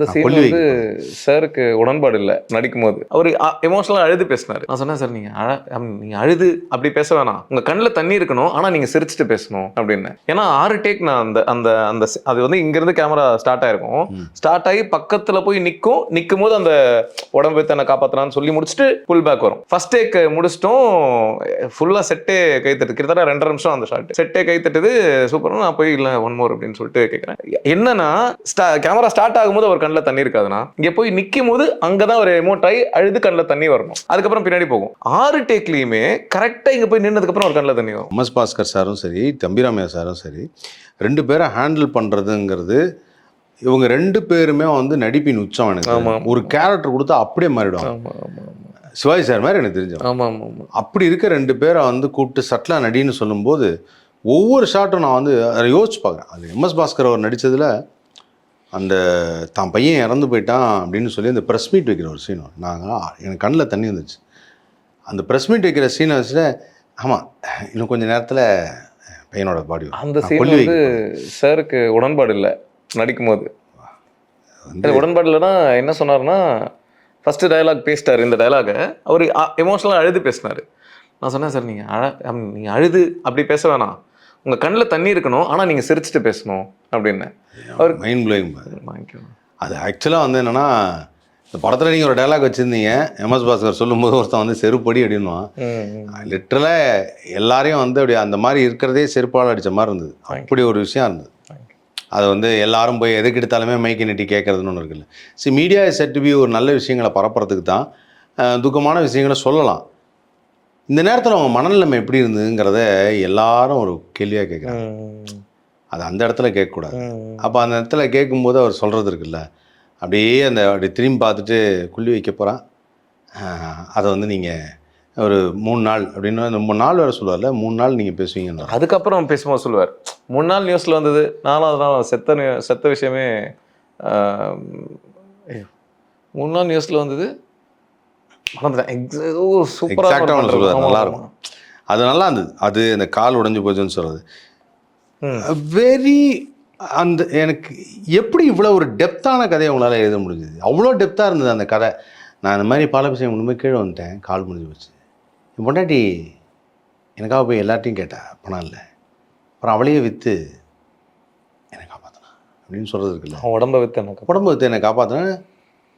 இந்த சீன் வந்து சாருக்கு உடன்பாடு இல்லை நடிக்கும் போது அவர் எமோஷனலாக அழுது பேசினாரு. நான் சொன்னேன் சார் நீங்க அழ I mean, நீங்க அழுது அப்படி பேச வேணாம். உங்க கண்ணில் தண்ணி இருக்கணும் ஆனா நீங்க சிரிச்சுட்டு பேசணும் அப்படின்னு. ஏன்னா ஆறு டேக் நான் அந்த அந்த அந்த அது வந்து இங்க இருந்து கேமரா ஸ்டார்ட் ஆயிருக்கும். ம். ஸ்டார்ட் ஆகி பக்கத்துல போய் நிற்கும் நிற்கும் போது அந்த உடம்பு தன்னை காப்பாத்தலாம்னு சொல்லி முடிச்சுட்டு புல் பேக் வரும். ஃபர்ஸ்ட் டேக் முடிச்சிட்டோம். ஃபுல்லா செட்டே கை தட்டு. கிட்டத்தட்ட ரெண்டரை நிமிஷம் அந்த ஷாட் செட்டே கை தட்டுது. சூப்பர் நான் போய் இல்லை ஒன் மோர் அப்படின்னு சொல்லிட்டு கேட்குறேன் என்னன்னா கேமரா ஸ்டார்ட் ஆகும்போது அவர் கண்ணில் தண்ணி இருக்காதுன்னா இங்கே போய் நிற்கும் போது அங்கே தான் ஒரு எமோட் ஆகி அழுது கண்ணில் தண்ணி வரணும். அதுக்கப்புறம் பின்னாடி போகும். ஆறு டேக்லேயுமே கரெக்டாக இங்கே போய் நின்னதுக்கப்புறம் ஒரு கண்ணில் தண்ணி வரும். எம்எஸ் பாஸ்கர் சாரும் சரி தம்பிராமையா சாரும் சரி ரெண்டு பேரை ஹேண்டில் பண்ணுறதுங்கிறது இவங்க ரெண்டு பேருமே வந்து நடிப்பின் உச்சம். எனக்கு ஒரு கேரக்டர் கொடுத்தா அப்படியே மாறிடும் சிவாஜி சார் மாதிரி எனக்கு தெரிஞ்சு ஆமாம் ஆமாம் அப்படி இருக்க ரெண்டு பேரை வந்து கூப்பிட்டு சட்டிலாக நடின்னு சொல்லும்போது ஒவ்வொரு ஷாட்டும் நான் வந்து யோசிச்சு பார்க்குறேன். அது எம்எஸ் பாஸ்கர் அவர் நடித்ததில் அந்த தான் பையன் இறந்து போயிட்டான் அப்படின்னு சொல்லி அந்த ப்ரெஸ் மீட் வைக்கிற ஒரு சீன் நாங்கள் எனக்கு கண்ணில் தண்ணி வந்துச்சு. அந்த ப்ரெஸ் மீட் வைக்கிற சீனை வச்சுட்டு ஆமாம் இன்னும் கொஞ்சம் நேரத்தில் பையனோட பாடி அந்த சீன் வந்து சாருக்கு உடன்பாடு இல்லை நடிக்கும் போது வந்து உடன்பாடு இல்லைன்னா என்ன சொன்னார்னா ஃபர்ஸ்ட் டயலாக் பேசிட்டார் இந்த டயலாகை அவர் எமோஷனலாக அழுது பேசினார். நான் சொன்னேன் சார் நீங்கள் அழ I mean, நீங்க அழுது அப்படி பேச வேணாம். உங்க கண்ணில் தண்ணி இருக்கணும் ஆனா நீங்க சிரிச்சுட்டு பேசணும் அப்படின்னு. அவர் மைண்ட் ப்ளோயிங் அது ஆக்சுவலாக வந்து என்னென்னா இந்த படத்தில் நீங்கள் ஒரு டைலாக் வச்சுருந்தீங்க எம்எஸ் பாஸ்கர் சொல்லும்போது ஒருத்தன் வந்து செருப்படி அப்படின்னுவான். லிட்டரலாக எல்லாரையும் வந்து அப்படி அந்த மாதிரி இருக்கிறதே செருப்பால் அடித்த மாதிரி இருந்தது. அப்படி ஒரு விஷயம் இருந்தது. அது வந்து எல்லாரும் போய் எதுக்கு எடுத்தாலுமே மைக்கை நெட்டி கேட்கறதுன்னு ஒன்று இருக்குல்ல. சரி மீடியா செட் பி ஒரு நல்ல விஷயங்களை பரப்புறதுக்கு தான் துக்கமான விஷயங்களை சொல்லலாம். இந்த நேரத்தில் அவங்க மனநிலைமை எப்படி இருந்ததுங்கிறத எல்லாரும் ஒரு கேள்வியாக கேட்குறாங்க அது அந்த இடத்துல கேட்கக்கூடாது அப்போ அந்த இடத்துல கேட்கும்போது அவர் சொல்கிறது இருக்குல்ல அப்படியே அந்த அப்படி திரும்பி பார்த்துட்டு குள்ளி வைக்க போகிறான் அதை வந்து நீங்கள் ஒரு மூணு நாள் அப்படின்னு மூணு நாள் வேறு சொல்லுவார்ல மூணு நாள் நீங்கள் பேசுவீங்கன்னு அதுக்கப்புறம் பேசும்போது சொல்லுவார். மூணு நாள் நியூஸ்ல வந்தது நாலாவது நாள் செத்த செத்த விஷயமே மூணு நாள் நியூஸ்ல வந்தது சூப்பரா Exact ஆ ஒண்ணு சொல்லுவாரு, நல்லா இருக்கும். அது நல்லா இருந்தது. அது அந்த கால் உடைஞ்சு போச்சுன்னு சொல்கிறது வெரி அந்த எனக்கு எப்படி இவ்வளோ ஒரு டெப்த்தான கதையை உங்களால் எழுத முடிஞ்சுது? அவ்வளோ டெப்த்தாக இருந்தது அந்த கதை. நான் இந்த மாதிரி பாலபிஷேகம் முன்பே கீழே வந்துட்டேன். கால் முடிஞ்சு போச்சு. என் பொண்டாட்டி எனக்காக போய் எல்லார்ட்டையும் கேட்டா பணம் இல்லை. அப்புறம் அவளையே விற்று என்னை காப்பாற்றினா அப்படின்னு சொல்கிறது இருக்குல்ல. உடம்ப வித்து எனக்கு உடம்பு விற்று என்னை காப்பாற்றின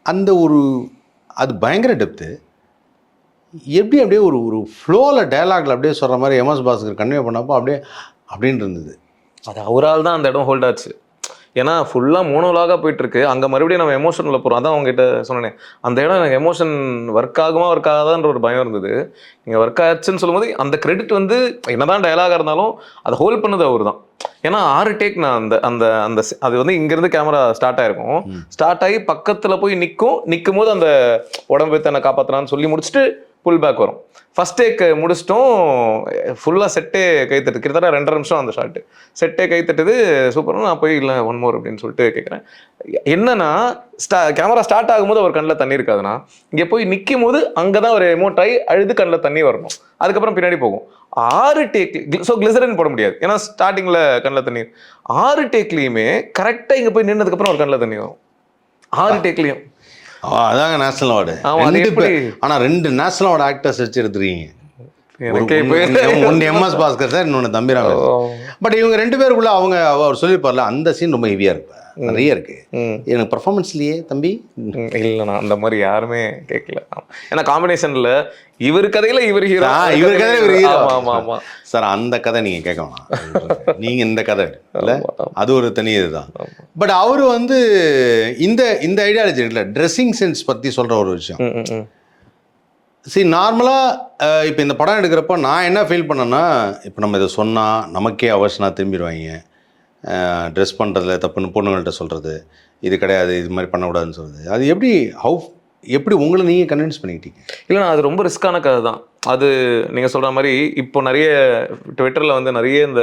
அந்த ஒரு அது பயங்கர டெப்த்து எப்படி அப்படியே ஒரு ஒரு ஃப்ளோவில் டைலாகில் அப்படியே சொல்கிற மாதிரி எம்எஸ் பாஸ்கர் கன்வே பண்ணப்போ அப்படியே அப்படின்னு இருந்தது. அது அவரால் தான் அந்த இடம் ஹோல்ட் ஆச்சு. ஏன்னா ஃபுல்லாக மோனோலாக போயிட்டு இருக்கு அங்கே மறுபடியும் நம்ம எமோஷனில் போகிறோம் அதான் அவங்ககிட்ட சொன்னேன். அந்த இடம் எனக்கு எமோஷன் ஒர்க் ஆகுமா ஒர்க் ஆகாதான்ற ஒரு பயம் இருந்தது. நீங்கள் ஒர்க் ஆச்சுன்னு சொல்லும்போது அந்த கிரெடிட் வந்து என்னதான் டயலாகாக இருந்தாலும் அதை ஹோல்ட் பண்ணது அவர் தான் ஏன்னா ஆறு டேக் நான் அந்த அந்த அந்த அது வந்து இங்கேருந்து கேமரா ஸ்டார்ட் ஆயிருக்கும். ஸ்டார்ட் ஆகி பக்கத்தில் போய் நிற்கும் நிற்கும் போது அந்த உடம்பு தன்னை காப்பாற்றலான்னு சொல்லி முடிச்சுட்டு புல் பேக் வரும். ஃபர்ஸ்ட் டேக் முடிச்சிட்டோம். ஃபுல்லாக செட்டே கை தட்டு கிட்டத்தட்ட ரெண்டரை நிமிஷம் அந்த ஷாட்டு செட்டே கை தட்டுது சூப்பர் நான் போய் இல்லை ஒன் மோர் அப்படின்னு சொல்லிட்டு கேட்குறேன் என்னன்னா ஸ்டா கேமரா ஸ்டார்ட் ஆகும்போது அவர் கண்ணில் தண்ணி இருக்காதுன்னா இங்கே போய் நிற்கும் போது அங்கே தான் ஒரு எமோட் ஆகி அழுது கண்ணில் தண்ணி வரணும். அதுக்கப்புறம் பின்னாடி போகும். ஆறு டேக் ஸோ கிளிசரின் போட முடியாது. ஏன்னா ஸ்டார்டிங்கில் கண்ணில் தண்ணி ஆறு டேக்லேயுமே கரெக்டாக இங்கே போய் நின்னதுக்கப்புறம் ஒரு கண்ணில் தண்ணி வரும். ஆறு டேக்லேயும் அதாங்க நேஷனல் அவார்டு ரெண்டு? பேர். ஆனால் ரெண்டு நேஷனல் அவார்டு ஆக்டர்ஸ் வச்சு எடுத்துருக்கீங்க இப்போ ஒன்று எம்எஸ் பாஸ்கர் சார் இன்னொன்று தம்பிராம பட் இவங்க ரெண்டு பேருக்குள்ள அவங்க அவர் சொல்லியிருப்பார்ல அந்த சீன் ரொம்ப ஹெவியாக இருக்கு நிறைய இருக்கு. எனக்கு பர்ஃபார்மன்ஸ்லயே தம்பி. இல்லைண்ணா அந்த மாதிரி யாருமே கேட்கல. ஏன்னா காம்பினேஷன்ல இவர் கதையில இவர் ஹீரோ இவர் கதை இவர் hero. ஆமா ஆமா ஆமா. சார் அந்த கதை நீங்க கேட்க வேணாம் நீங்க இந்த கதை இல்ல. அது ஒரு தனி இதுதான். பட் அவர் வந்து இந்த இந்த ஐடியாலஜி இருக்குல்ல ட்ரெஸ்ஸிங் சென்ஸ் பத்தி சொல்ற ஒரு விஷயம். சரி நார்மலாக இப்போ இந்த படம் எடுக்கிறப்ப நான் என்ன ஃபீல் பண்ணேன்னா இப்போ நம்ம இதை சொன்னால் நமக்கே அவசனா திரும்பிடுவாங்க. ட்ரெஸ் பண்ணுறதுல தப்புன்னு பொண்ணுங்கள்ட்ட சொல்கிறது இது கிடையாது இது மாதிரி பண்ணக்கூடாதுன்னு சொல்கிறது அது எப்படி ஹவு எப்படி உங்களை நீங்கள் கன்வின்ஸ் பண்ணிக்கிட்டீங்க? இல்லைண்ணா அது ரொம்ப ரிஸ்க்கான கதை தான் அது நீங்கள் சொல்கிற மாதிரி இப்போ நிறைய ட்விட்டரில் வந்து நிறைய இந்த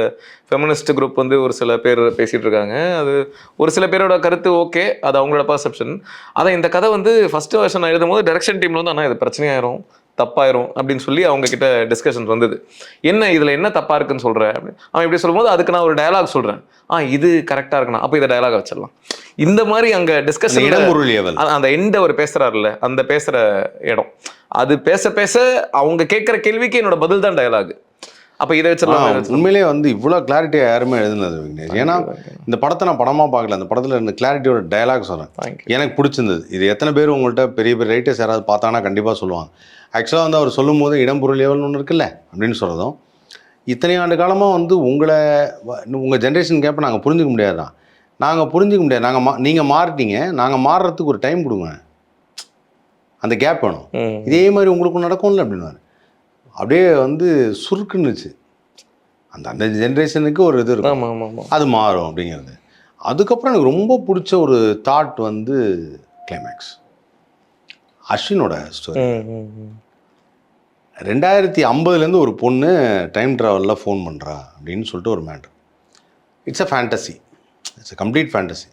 ஃபெமினிஸ்ட் குரூப் வந்து ஒரு சில பேர் பேசிகிட்டு இருக்காங்க. அது ஒரு சில பேரோட கருத்து ஓகே அது அவங்களோட பர்செப்ஷன் அதை இந்த கதை வந்து ஃபர்ஸ்ட் வருஷன் எழுதும் போது டெரெக்ஷன் டீமில் வந்து ஆனால் இது பிரச்சனையாயிரும். தப்பாயிரும் அப்படின்னு சொல்லி அவங்க கிட்ட டிஸ்கஷன்ஸ் வந்தது. என்ன இதுல என்ன தப்பா இருக்குன்னு சொல்ற? அப்படின்னு. அவன் இப்படி சொல்லும்போது அதுக்கு நான் ஒரு டயலாக் சொல்றேன். ஆ இது கரெக்டா இருக்குண்ணா அப்போ இதை டயலாக வச்சிடலாம். இந்த மாதிரி அங்க டிஸ்கஷன் இடம்பொருள் அந்த எண்ட் அவர் பேசுறாருல்ல அந்த பேசுற இடம். அது பேச பேச அவங்க கேட்குற கேள்விக்கு என்னோட பதில் தான் டயலாக் அப்ப இதை வச்சிடலாம் உண்மையிலேயே வந்து இவ்வளோ கிளாரிட்டியா யாருமே எழுதுனது விக்னேஷ். ஏன்னா இந்த படத்தை நான் படமா பார்க்கல. அந்த படத்துல இருந்த கிளாரிட்டியோட டயலாக் தேங்க்யூ எனக்கு பிடிச்சிருந்தது. இது எத்தனை பேர் உங்கள்கிட்ட பெரிய பெரிய ரைட்டர்ஸ் யாராவது பார்த்தாங்கன்னா கண்டிப்பாக சொல்லுவாங்க. ஆக்சுவலாக வந்து அவர் சொல்லும்போது இடம்பொருள் ஏவல்னு ஒன்று இருக்குல்ல அப்படின்னு சொல்கிறதும் இத்தனை ஆண்டு காலமாக வந்து உங்களை உங்கள் ஜென்ரேஷன் கேப்பை நாங்கள் புரிஞ்சுக்க முடியாதுதான் நாங்கள் புரிஞ்சுக்க முடியாது. நாங்கள் மா நீங்கள் மாறிட்டீங்க. நாங்கள் மாறுறதுக்கு ஒரு டைம் கொடுங்க. அந்த கேப் வேணும். இதே மாதிரி உங்களுக்கு நடக்கும்ல அப்படின்னாரு அப்படியே வந்து சுருக்குன்னுச்சு. அந்த அந்த ஜென்ரேஷனுக்கு ஒரு இது இருக்கும். அது மாறும் அப்படிங்கிறது. அதுக்கப்புறம் எனக்கு ரொம்ப பிடிச்ச ஒரு தாட் வந்து கிளைமேக்ஸ் அஸ்வினோட ஸ்டோரி. ரெண்டாயிரத்தி ஐம்பதுலேருந்து ஒரு பொண்ணு டைம் ட்ராவலில் ஃபோன் பண்ணுறா அப்படின்னு சொல்லிட்டு ஒரு matter it's a fantasy it's a complete fantasy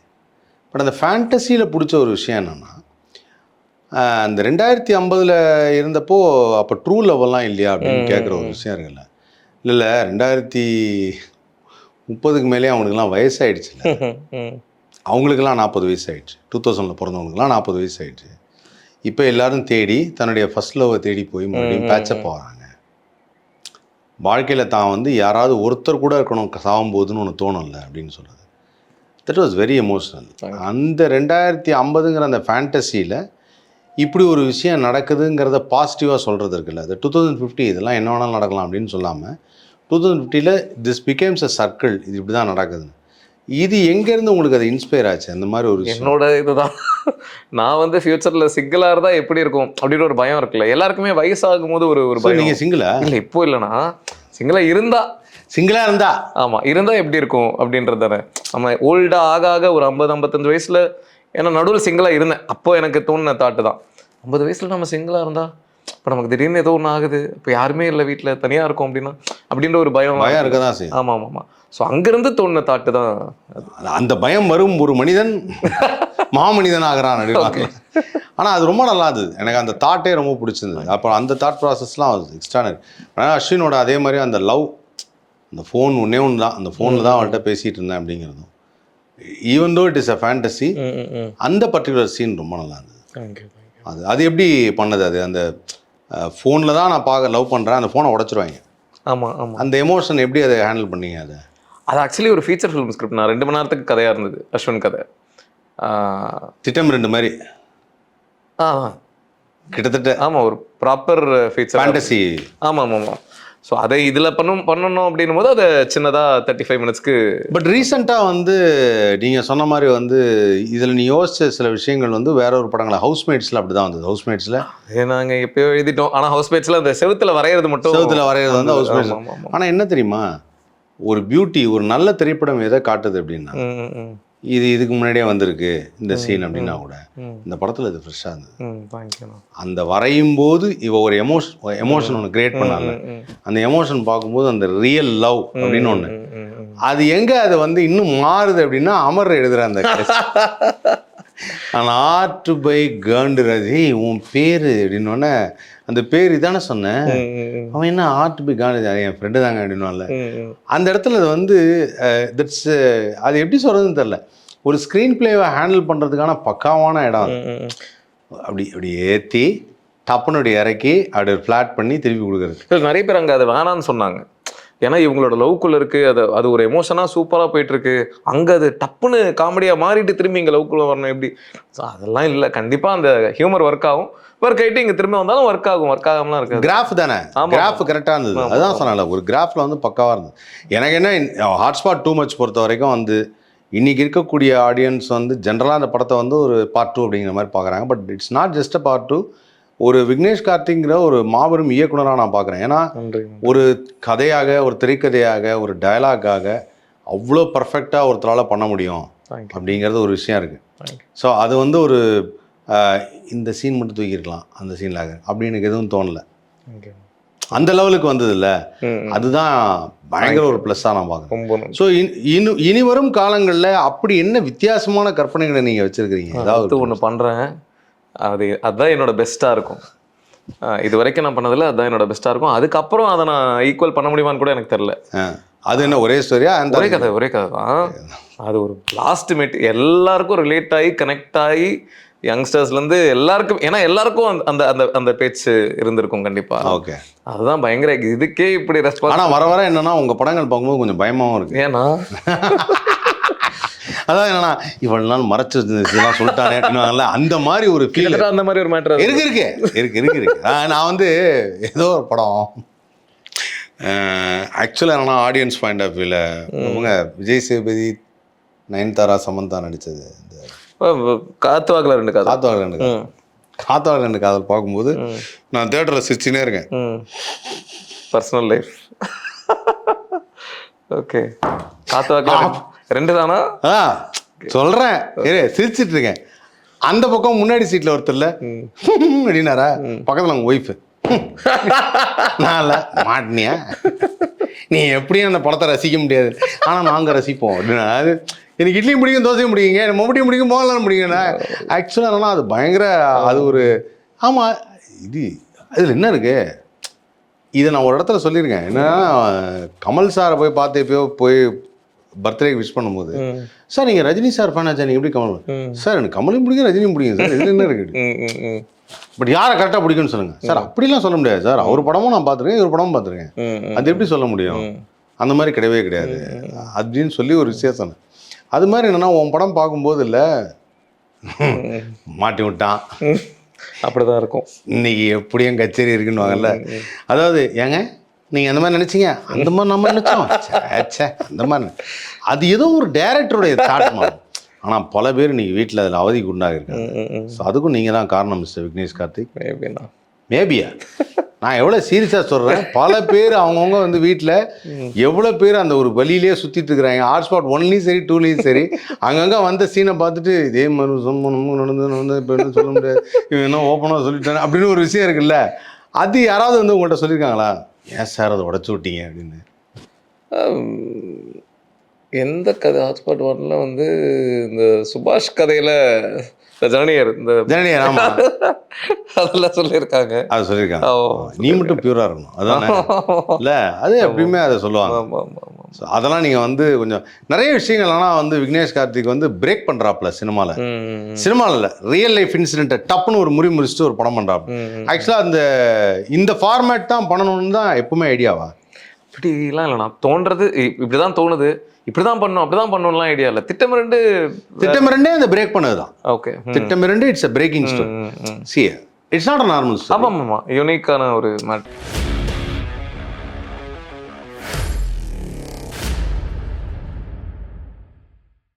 but அந்த ஃபேண்டசியில் பிடிச்ச ஒரு விஷயம் என்னென்னா அந்த ரெண்டாயிரத்தி ஐம்பதில் இருந்தப்போ அப்போ ட்ரூ லவ்வெல்லாம் இல்லையா அப்படின்னு கேட்குற ஒரு விஷயம் இருக்குல்ல. இல்லை இல்லை ரெண்டாயிரத்தி முப்பதுக்கு மேலே அவனுக்குலாம் வயசாயிடுச்சுல்ல. ம், ம். அவங்களுக்கெல்லாம் நாற்பது வயசு ஆயிடுச்சு டூ தௌசண்டில் பிறந்தவங்களுக்குலாம் நாற்பது வயசு ஆயிடுச்சு இப்போ எல்லாரும் தேடி தன்னுடைய ஃபர்ஸ்ட் லவ்வை தேடி போய் மறுபடியும் பேச்சப் ஆகிறாங்க. வாழ்க்கையில் தான் வந்து யாராவது ஒருத்தர் கூட இருக்கணும் சாகும்போதுன்னு ஒன்று தோணும்ல அப்படின்னு சொல்கிறது தட் வாஸ் வெரி எமோஷ்னல் அந்த ரெண்டாயிரத்தி ஐம்பதுங்கிற அந்த ஃபேண்டசியில் இப்படி ஒரு விஷயம் நடக்குதுங்கிறத பாசிட்டிவாக சொல்கிறது இருக்குல்ல. அது டூ தௌசண்ட் ஃபிஃப்டி இதெல்லாம் என்ன வேணாலும் நடக்கலாம் அப்படின்னு சொல்லாமல் டூ தௌசண்ட் ஃபிஃப்டியில் திஸ் பிகேம்ஸ் அ சர்க்கிள் இது இப்படி தான் நடக்குதுன்னு. இது எங்கேருந்து உங்களுக்கு அது இன்ஸ்பயர் ஆச்சு? அந்த மாதிரி ஒரு என்னோட இதுதான். நான் வந்து ஃபியூச்சர்ல சிங்கிளா இருந்தா எப்படி இருக்கும்? அப்படின்னு ஒரு பயம் இருக்குல்ல. எல்லாருக்குமே வயசாகும் போது ஒரு ஒரு பயம். நீங்க சிங்கிளா இல்ல இப்போ இல்லைனா சிங்கிளா இருந்தா. சிங்கிளா இருந்தா? ஆமா இருந்தா எப்படி இருக்கும் அப்படின்றது நம்ம ஓல்டா ஆக ஆக ஒரு ஐம்பது ஐம்பத்தஞ்சு வயசுல ஏன்னா நடுவில் சிங்கிளா இருந்தேன். அப்போ எனக்கு தோணுன தாட்டு தான். ஐம்பது வயசுல நம்ம சிங்கிளா இருந்தா இப்போ நமக்கு திடீர்னு ஏதோ ஒன்று ஆகுது. இப்போ யாருமே இல்லை வீட்ல தனியா இருக்கோம் அப்படின்னா அப்படின்ற ஒரு பயம் பயம் இருக்க. தான் செய்யும். ஆமா ஆமா ஆமா. ஸோ அங்கிருந்து தோணுன தாட்டு தான் அந்த பயம் வரும் ஒரு மனிதன் மாமனிதன் ஆகிறான் அப்படின்னு ஆனா அது ரொம்ப நல்லா இருந்தது. எனக்கு அந்த தாட்டே ரொம்ப பிடிச்சிருந்தது. அப்போ அந்த தாட் ப்ராசஸ்லாம் எக்ஸ்ட்ரானரி ஆனால் அஸ்வினோட அதே மாதிரி அந்த லவ் அந்த ஃபோன் ஒன்றே ஒன்று தான் அந்த ஃபோனில் தான் அவள்கிட்ட பேசிகிட்டு இருந்தேன் அப்படிங்கிறதும். Even though it is a fantasy அந்த பர்டிகுலர் சீன் ரொம்ப நல்லா இருந்தது அது அது எப்படி பண்ணது அது? அந்த ஃபோனில் தான் நான் பார்க்க லவ் பண்ணுறேன் அந்த ஃபோனை உடச்சிருவாங்க. ஆமா ஆமா. அந்த எமோஷன் எப்படி அதை ஹேண்டில் பண்ணீங்க அதை? அது ஆக்சுவலி ஒரு ஃபீச்சர் ஃபிலிம் ஸ்கிரிப்ட் நான் ரெண்டு மணி நேரத்துக்கு கதையா இருந்தது அஸ்வின் கதை. திட்டம் ரெண்டு மாதிரி. ஆ கிட்டத்தட்ட ஆமா ஒரு ப்ராப்பர் ஃபீச்சர் ஃபேண்டசி ஆமா ஆமா ஆமா. ஸோ அதை இதுல பண்ணும் பண்ணணும் அப்படின்னும் போது அதை சின்னதா தேர்ட்டி ஃபைவ் மினிட்ஸ்க்கு பட் ரீசெண்டாக வந்து நீங்கள் சொன்ன மாதிரி வந்து இதில் நீ யோசிச்ச சில விஷயங்கள் வந்து வேற ஒரு படங்கள ஹவுஸ்மேட்ஸில் அப்படி தான் வந்தது ஹவுஸ்மேட்ஸில் நாங்க எப்பயோ எழுதிட்டோம். ஆனா ஹவுஸ் மேட்ஸ்ல அந்த செவுத்துல வரையறது மட்டும் செவுத்துல வரைகிறது வந்து ஹவுஸ்மேட்ஸ். ஆனால் என்ன தெரியுமா? ஒரு பியூட்டி ஒரு நல்ல திரைப்படம் எதை காட்டுது அப்படின்னா இது இதுக்கு முன்னாடியே வந்திருக்கு இந்த சீன் அப்படின்னா கூட. இந்த படத்தில் இது ஃப்ரெஷ்ஷாக இருந்தது. அந்த வரையும் போது இவ ஒரு எமோஷன் எமோஷன் ஒன்று கிரியேட் பண்ணாங்க. அந்த எமோஷன் பார்க்கும்போது அந்த ரியல் லவ் அப்படின்னு ஒன்று. அது எங்க அது வந்து இன்னும் மாறுது அப்படின்னா அமர் எழுதுற அந்த நான் ஆர்ட் பை கேர்ண்டு ரதி உன் பேரு அப்படின்னோடனே அந்த பேர் இதானே சொன்னேன். அவன் என்ன ஆர்ட் பை காண்டு அது என் ஃப்ரெண்டு தாங்க ம். அந்த இடத்துல அது வந்து தட்ஸ் அது எப்படி சொல்றதுன்னு தெரில ஒரு ஸ்க்ரீன் பிளேவை ஹேண்டில் பண்ணுறதுக்கான பக்காவான இடம். அப்படி அப்படி ஏற்றி அப்படி இறக்கி அப்படி ஃப்ளாட் பண்ணி திருப்பி கொடுக்குறது. நிறைய பேர் அங்க அதை வேணான்னு சொன்னாங்க. ஏன்னா இவங்களோட லவ்க்குள்ள இருக்கு. அது அது ஒரு எமோஷனா சூப்பரா போயிட்டு இருக்கு அங்க அது டப்புன்னு காமெடியா மாறிட்டு திரும்பி இங்க லவ்க்குள்ள வரணும். எப்படி? So, அதெல்லாம் இல்ல. கண்டிப்பா அந்த ஹியூமர் ஒர்க் ஆகும். ஒர்க் ஆயிட்டு இங்க திரும்ப வந்தாலும் ஒர்க் ஆகும். ஒர்க் ஆகாமலாம் இருக்காது. கிராஃப் தானே. கிராஃப் கரெக்டாக இருந்தது. ஆமா. அதான் சொன்னேன்ல ஒரு கிராஃபில் வந்து பக்காவாக இருந்தது. எனக்கு என்ன ஹாட்ஸ்பாட் டூ மச் பொறுத்த வரைக்கும் வந்து இன்னைக்கு இருக்கக்கூடிய ஆடியன்ஸ் வந்து ஜென்ரலாக அந்த படத்தை வந்து ஒரு பார்ட் டூ அப்படிங்கிற மாதிரி பார்க்குறாங்க. But it's not just a part two ஒரு விக்னேஷ் கார்த்திங்கிற ஒரு மாபெரும் இயக்குனராக நான் பார்க்குறேன் ஏன்னா ஒரு கதையாக ஒரு திரைக்கதையாக ஒரு டயலாக்காக அவ்வளோ பர்ஃபெக்டாக ஒருத்தரால் பண்ண முடியும் அப்படிங்கிறது ஒரு விஷயம் இருக்குது ஸோ அது வந்து ஒரு இந்த சீன் மட்டும் தூக்கியிருக்கலாம் அந்த சீனில் அப்படின்னு எனக்கு எதுவும் தோணலை. அந்த லெவலுக்கு வந்ததில்ல. ம் ம். அதுதான் பயங்கர ஒரு ப்ளஸ்ஸாக நான் பார்க்குறேன். ஸோ இனி இனி வரும் காலங்களில் அப்படி என்ன வித்தியாசமான கற்பனைகளை நீங்கள் வச்சுருக்கிறீங்க? ஏதாவது ஒண்ணு பண்றேன். அது அதுதான் என்னோட பெஸ்டா இருக்கும். இது வரைக்கும் நான் பண்ணதில்ல அதுதான் என்னோட பெஸ்ட்டாக இருக்கும். அதுக்கப்புறம் அதை நான் ஈக்குவல் பண்ண முடியுமான்னு கூட எனக்கு தெரியல. ஆ. அது என்ன ஒரே ஸ்டோரியா அந்த ஒரே கதை ஒரே கதை தான். அது ஒரு லாஸ்ட் மீட் எல்லாருக்கும் ரிலேட் ஆகி கனெக்ட் ஆகி யங்ஸ்டர்ஸ்லேருந்து எல்லாருக்கும் ஏன்னா எல்லாருக்கும் அந்த- அந்த அந்த பேச்சு இருந்திருக்கும் கண்டிப்பா. ஓகே. அதுதான் பயங்கர இதுக்கே இப்படி ரெஸ்பான்ஸ் ஆனா வர வர என்னன்னா உங்க படங்கள் பார்க்கும்போது கொஞ்சம் பயமாவும் இருக்கு. ஏன்னா? அதான் என்னன்னா இவ்வளவு நாள் மறைச்சு இதெல்லாம் சொல்லிட்டானே அப்படின்னுவாங்கல்ல அந்த மாதிரி ஒரு ஃபீல் அந்த மாதிரி ஒரு மேட்டர் இருக்கு இருக்கு. இருக்கு இருக்கு இருக்கு. நான் வந்து ஏதோ ஒரு படம் ஆக்சுவலாக என்னன்னா ஆடியன்ஸ் பாயிண்ட் ஆஃப் வியூவில் அவங்க விஜய் சேதுபதி நயன்தாரா சமந்தா நடித்தது இந்த காத்து வாக்குல ரெண்டு கதை காத்தவாக ரெண்டு காதல். ம். காத்தவாக ரெண்டு காதல் பார்க்கும்போது நான் தேட்டரில் சிரிச்சுனே இருக்கேன். பர்சனல் லைஃப் ஓகே காத்து வாக்குல ரெண்டு- தானா ஆ சொல்கிறேன் இரு சிரிச்சிட்டு இருக்கேன் அந்த பக்கம் முன்னாடி சீட்டில் ஒருத்தர்ல அப்படின்னாரா? பக்கத்தில் அவங்க ஒய்ஃபு நான் இல்லை. மாட்டினியா? நீ எப்படியும் அந்த படத்தை ரசிக்க முடியாது. ஆனால் நாங்கள் ரசிப்போம். அப்படின்னா அது எனக்கு இட்லியும் பிடிக்கும் தோசையும் பிடிக்குங்க எனக்கு மம்முட்டியும் பிடிக்கும் மோகன்லாலும் பிடிக்குண்ணா ஆக்சுவலாக என்னன்னா அது பயங்கர அது ஒரு ஆமாம் இது அதில் என்ன இருக்கு? இதை நான் ஒரு இடத்துல சொல்லியிருக்கேன் என்னன்னா கமல் சாரை போய் பார்த்து எப்பயோ போய் பர்த்டேக்கு விஷ் பண்ணும்போது. சார் நீங்கள் ரஜினி சார் ஃபேன் ஆச்சா? நீங்கள் எப்படி கமல். சார் எனக்கு கமலும் பிடிக்கும் ரஜினியும் பிடிக்கும் சார். இதில் என்ன இருக்குது பட் யாரை கரெக்டாக பிடிக்கும்னு சொல்லுங்கள் சார் அப்படிலாம் சொல்ல முடியாது சார். அவர் படமும் நான் பார்த்துருக்கேன் இவர் படமும் பார்த்துருக்கேன். அது எப்படி சொல்ல முடியும்? அந்த மாதிரி கிடையவே கிடையாது. அப்படின்னு சொல்லி ஒரு சொன்னேன். அது மாதிரி என்னன்னா உன் படம் பார்க்கும்போது இல்லை. மாட்டி விட்டான். அப்படிதான் இருக்கும். இன்னைக்கு எப்படியும் கச்சேரி இருக்குன்னுவாங்கல்ல. அதாவது ஏங்க நீங்கள் அந்த மாதிரி நினைச்சீங்க? அந்த மாதிரி நம்ம நினைச்சோம். ச்சே, ச்சே அந்த மாதிரி அது ஏதோ ஒரு டேரக்டருடைய தாட்மா ஆனால் பல பேர் இன்னைக்கு வீட்டில் அதில் அவதிக்கு உண்டாக இருக்காங்க. ஸோ அதுக்கும் நீங்கள் தான் காரணம் மிஸ்டர் விக்னேஷ் கார்த்திக். மேபிண்ணா மேபியா நான் எவ்வளோ சீரியஸாக சொல்கிறேன் பல பேர் அவங்கவுங்க வந்து வீட்டில் எவ்வளோ பேர் அந்த ஒரு வழியிலேயே சுற்றிட்டு இருக்கிறாங்க. ஹாட்ஸ்பாட் ஒன்லையும் சரி டூலையும் சரி. அங்கங்கே வந்த சீனை பார்த்துட்டு இதே மாதிரி சம்பவம் நடந்து நடந்து இப்போ என்ன சொல்ல முடியாது? இவன் என்ன ஓப்பனாக சொல்லிட்டானே? அப்படின்னு ஒரு விஷயம் இருக்குல்ல. அது யாராவது வந்து உங்கள்கிட்ட சொல்லியிருக்காங்களா ஏன் சார் அதை உடச்சி விட்டீங்க அப்படின்னு? எந்த கதை ஹாட்ஸ்பாட் ஒன்ல வந்து இந்த சுபாஷ் கதையில ஜனனியர் இந்த ஜனனி ஆமா. அதெல்லாம் சொல்லியிருக்காங்க. அதை சொல்லியிருக்காங்க. நீ மட்டும் பியூராக இருக்கணும். அதானே? இல்லை அது எப்படியுமே அதை சொல்லுவாங்க. ஆமா ஆமா. So, அதெல்லாம் நீங்கள் வந்து கொஞ்சம் நிறைய விஷயங்கள். ஆனால் வந்து விக்னேஷ் கார்த்திக் வந்து பிரேக் பண்ணுறாப்புல சினிமாவில் சினிமாவில் இல்லை ரியல் லைஃப் இன்சிடென்ட்டை டப்புன்னு ஒரு முறி முறிச்சிட்டு ஒரு படம் பண்ணுறாப்புல ஆக்சுவலாக அந்த இந்த ஃபார்மேட் தான் பண்ணணும்னு தான் எப்பவுமே ஐடியாவா இப்படிலாம் இல்லைண்ணா தோன்றது இ- இப்படிதான் தோணுது. இப்படிதான் பண்ணணும் அப்படிதான் பண்ணணும்லாம் ஐடியா இல்லை. திட்டமிரண்டு திட்டமிரண்டே அந்த பிரேக் பண்ணது தான் ஓகே திட்டமிரண்டு it's a breaking story C it's not a normal ஆமாம் ஆமாம் யூனிக்கான ஒரு மேட்